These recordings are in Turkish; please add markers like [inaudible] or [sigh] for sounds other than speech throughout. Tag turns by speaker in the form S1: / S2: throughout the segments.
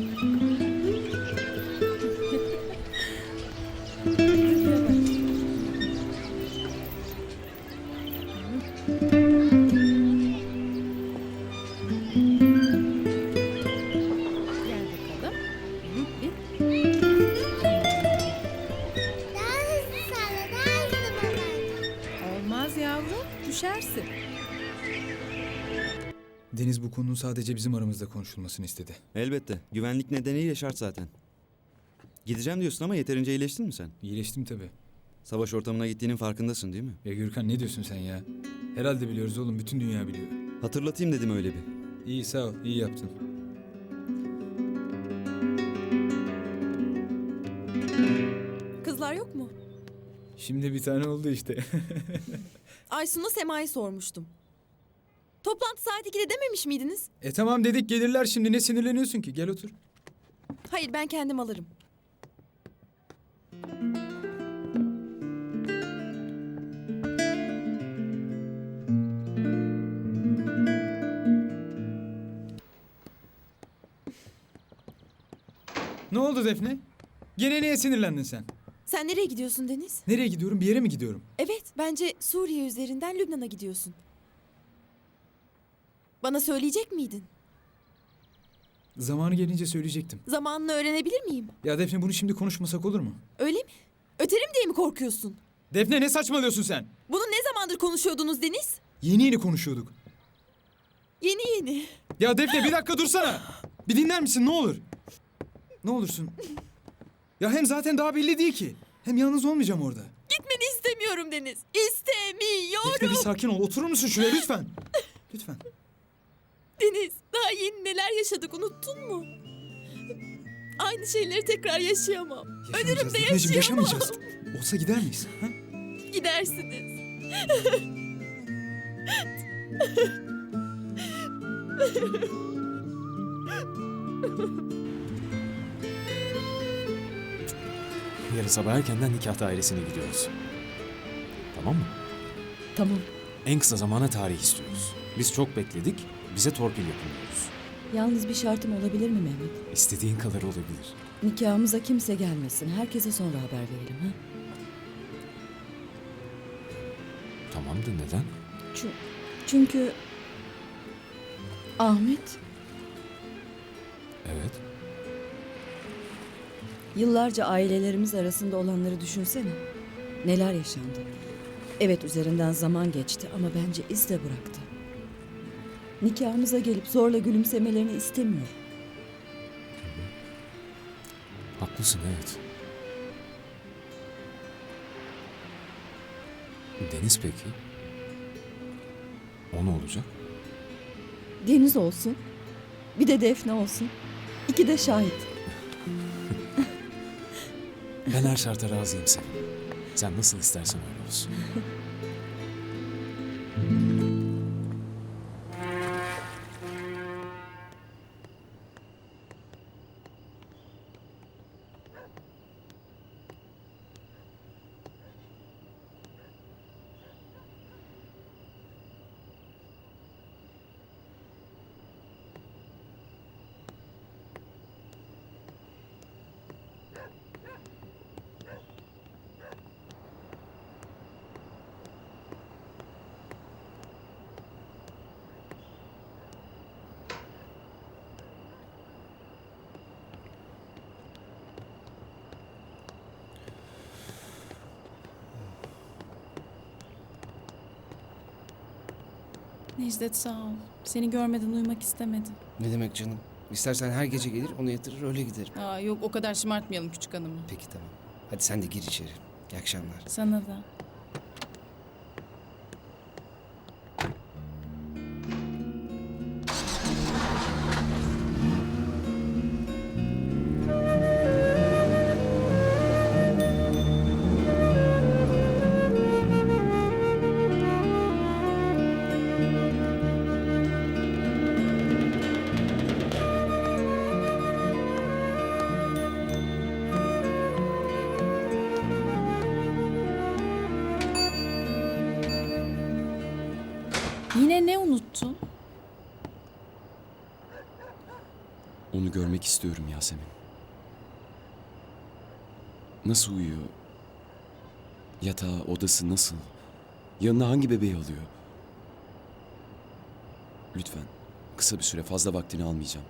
S1: Mm-hmm.
S2: Deniz bu konunun sadece bizim aramızda konuşulmasını istedi.
S3: Elbette. Güvenlik nedeniyle şart zaten. Gideceğim diyorsun ama yeterince iyileştin mi sen?
S2: İyileştim tabii.
S3: Savaş ortamına gittiğinin farkındasın değil mi?
S2: Ya Gürkan ne diyorsun sen ya? Herhalde biliyoruz oğlum. Bütün dünya biliyor.
S3: Hatırlatayım dedim öyle bir.
S2: İyi sağ ol. iyi yaptın.
S4: Kızlar yok mu?
S2: Şimdi bir tane oldu işte. [laughs]
S4: Aysun'la Sema'yı sormuştum. Toplantı saat 2'de dememiş miydiniz?
S2: e tamam dedik gelirler şimdi. Ne sinirleniyorsun ki? Gel otur.
S4: Hayır ben kendim alırım.
S2: Ne oldu Defne? Gene neye sinirlendin sen?
S4: Sen nereye gidiyorsun Deniz?
S2: Nereye gidiyorum? Bir yere mi gidiyorum?
S4: Evet bence Suriye üzerinden Lübnan'a gidiyorsun. Bana söyleyecek miydin?
S2: Zamanı gelince söyleyecektim.
S4: Zamanını öğrenebilir miyim?
S2: Ya Defne bunu şimdi konuşmasak olur mu?
S4: Öyle mi? Öterim diye mi korkuyorsun?
S2: Defne ne saçmalıyorsun sen?
S4: Bunu ne zamandır konuşuyordunuz Deniz?
S2: Yeni yeni konuşuyorduk.
S4: Yeni yeni.
S2: Ya Defne bir dakika dursana. Bir dinler misin ne olur? Ne olursun. Ya hem zaten daha belli değil ki. Hem yalnız olmayacağım orada.
S4: Gitmeni istemiyorum Deniz. İstemiyorum.
S2: Defne bir sakin ol. Oturur musun şuraya lütfen? Lütfen.
S4: Deniz daha yeni neler yaşadık unuttun mu? Aynı şeyleri tekrar yaşayamam. Ölürüm de yaşayamam.
S2: yaşamayacağız. Olsa gider miyiz? Ha?
S4: Gidersiniz.
S5: Yarın sabah erkenden nikah dairesine gidiyoruz. Tamam mı?
S6: Tamam.
S5: En kısa zamana tarih istiyoruz. Biz çok bekledik, bize torpil yapılıyoruz.
S6: Yalnız bir şartım olabilir mi Mehmet?
S5: İstediğin kadar olabilir.
S6: Nikahımıza kimse gelmesin. Herkese sonra haber verelim ha?
S5: Tamam da neden?
S6: Çünkü, çünkü Ahmet
S5: Evet.
S6: yıllarca ailelerimiz arasında olanları düşünsene. Neler yaşandı. Evet üzerinden zaman geçti ama bence iz de bıraktı. Nikahımıza gelip zorla gülümsemelerini istemiyorum.
S5: Haklısın evet. Deniz peki? O ne olacak?
S6: Deniz olsun. Bir de Defne olsun. İki de şahit.
S5: Ben her şarta razıyım senin. Sen nasıl istersen öyle olsun. [laughs]
S7: Necdet sağ ol. Seni görmeden uyumak istemedim.
S8: Ne demek canım? İstersen her gece gelir onu yatırır öyle giderim.
S7: Aa, yok o kadar şımartmayalım küçük hanımı.
S8: Peki tamam. Hadi sen de gir içeri. İyi akşamlar.
S7: Sana da. Yine ne unuttun?
S9: Onu görmek istiyorum Yasemin. Nasıl uyuyor? Yatağı, odası nasıl? Yanına hangi bebeği alıyor? Lütfen, kısa bir süre fazla vaktini almayacağım.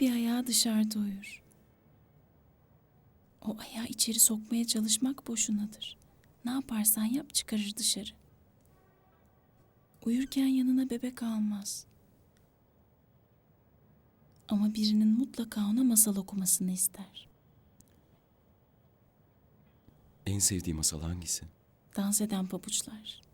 S7: Bir ayağı dışarıda uyur. O ayağı içeri sokmaya çalışmak boşunadır. Ne yaparsan yap çıkarır dışarı. Uyurken yanına bebek almaz. Ama birinin mutlaka ona masal okumasını ister.
S9: En sevdiği masal hangisi?
S7: Dans eden pabuçlar.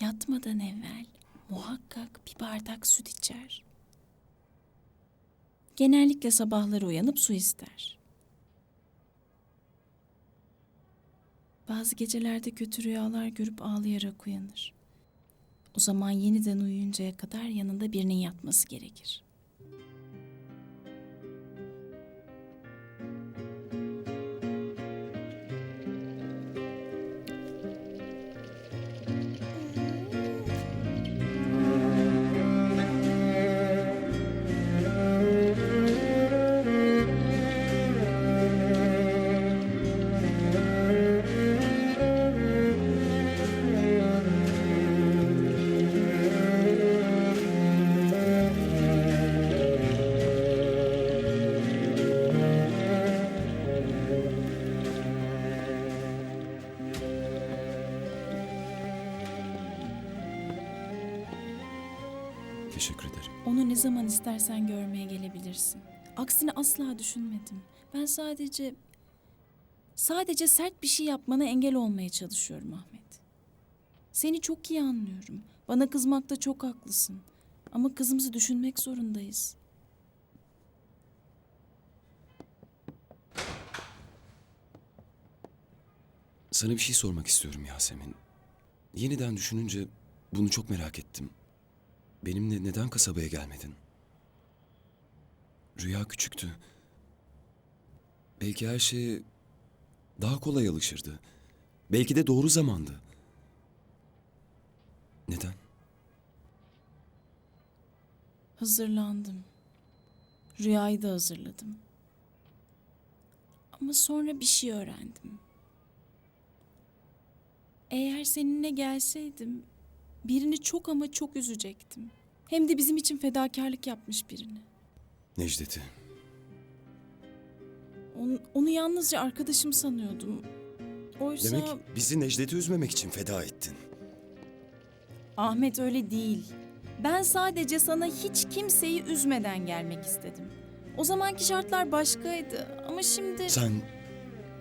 S7: Yatmadan evvel muhakkak bir bardak süt içer. Genellikle sabahları uyanıp su ister. Bazı gecelerde kötü rüyalar görüp ağlayarak uyanır. O zaman yeniden uyuyuncaya kadar yanında birinin yatması gerekir. Onu ne zaman istersen görmeye gelebilirsin. Aksini asla düşünmedim. Ben sadece sadece sert bir şey yapmana engel olmaya çalışıyorum Ahmet. Seni çok iyi anlıyorum. Bana kızmakta çok haklısın. Ama kızımızı düşünmek zorundayız.
S9: Sana bir şey sormak istiyorum Yasemin. Yeniden düşününce bunu çok merak ettim. Benimle neden kasabaya gelmedin? Rüya küçüktü. Belki her şeye daha kolay alışırdı. Belki de doğru zamandı. Neden?
S7: Hazırlandım. Rüyayı da hazırladım. Ama sonra bir şey öğrendim. Eğer seninle gelseydim birini çok ama çok üzecektim. Hem de bizim için fedakarlık yapmış birini.
S9: Necdet'i.
S7: Onu, onu yalnızca arkadaşım sanıyordum. Oysa
S9: Demek bizi Necdet'i üzmemek için feda ettin.
S7: Ahmet öyle değil. Ben sadece sana hiç kimseyi üzmeden gelmek istedim. O zamanki şartlar başkaydı ama şimdi...
S9: Sen,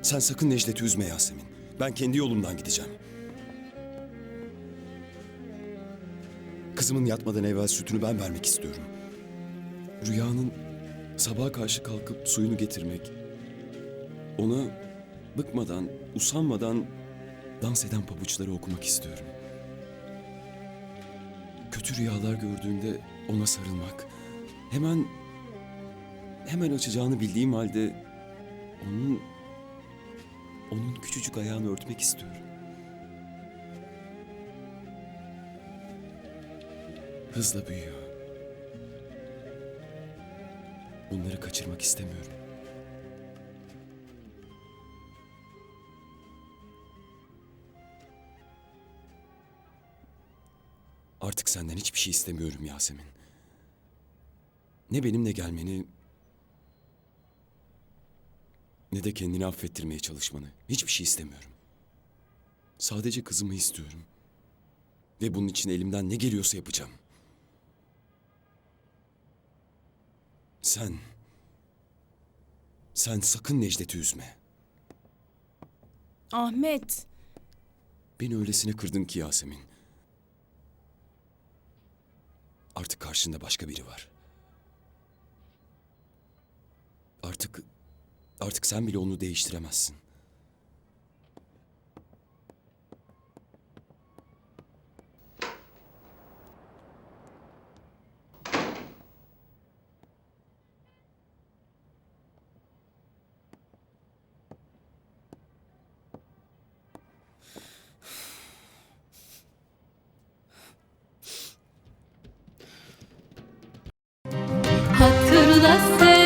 S9: sen sakın Necdet'i üzme Yasemin. Ben kendi yolumdan gideceğim. Kızımın yatmadan evvel sütünü ben vermek istiyorum. Rüyanın sabaha karşı kalkıp suyunu getirmek. Ona bıkmadan, usanmadan dans eden pabuçları okumak istiyorum. Kötü rüyalar gördüğünde ona sarılmak. Hemen hemen açacağını bildiğim halde onun onun küçücük ayağını örtmek istiyorum. Hızla büyüyor. Bunları kaçırmak istemiyorum. Artık senden hiçbir şey istemiyorum Yasemin. Ne benimle gelmeni ne de kendini affettirmeye çalışmanı. Hiçbir şey istemiyorum. Sadece kızımı istiyorum. Ve bunun için elimden ne geliyorsa yapacağım. Sen... Sen sakın Necdet'i üzme.
S7: Ahmet.
S9: Beni öylesine kırdın ki Yasemin. Artık karşında başka biri var. Artık... Artık sen bile onu değiştiremezsin.
S10: the same.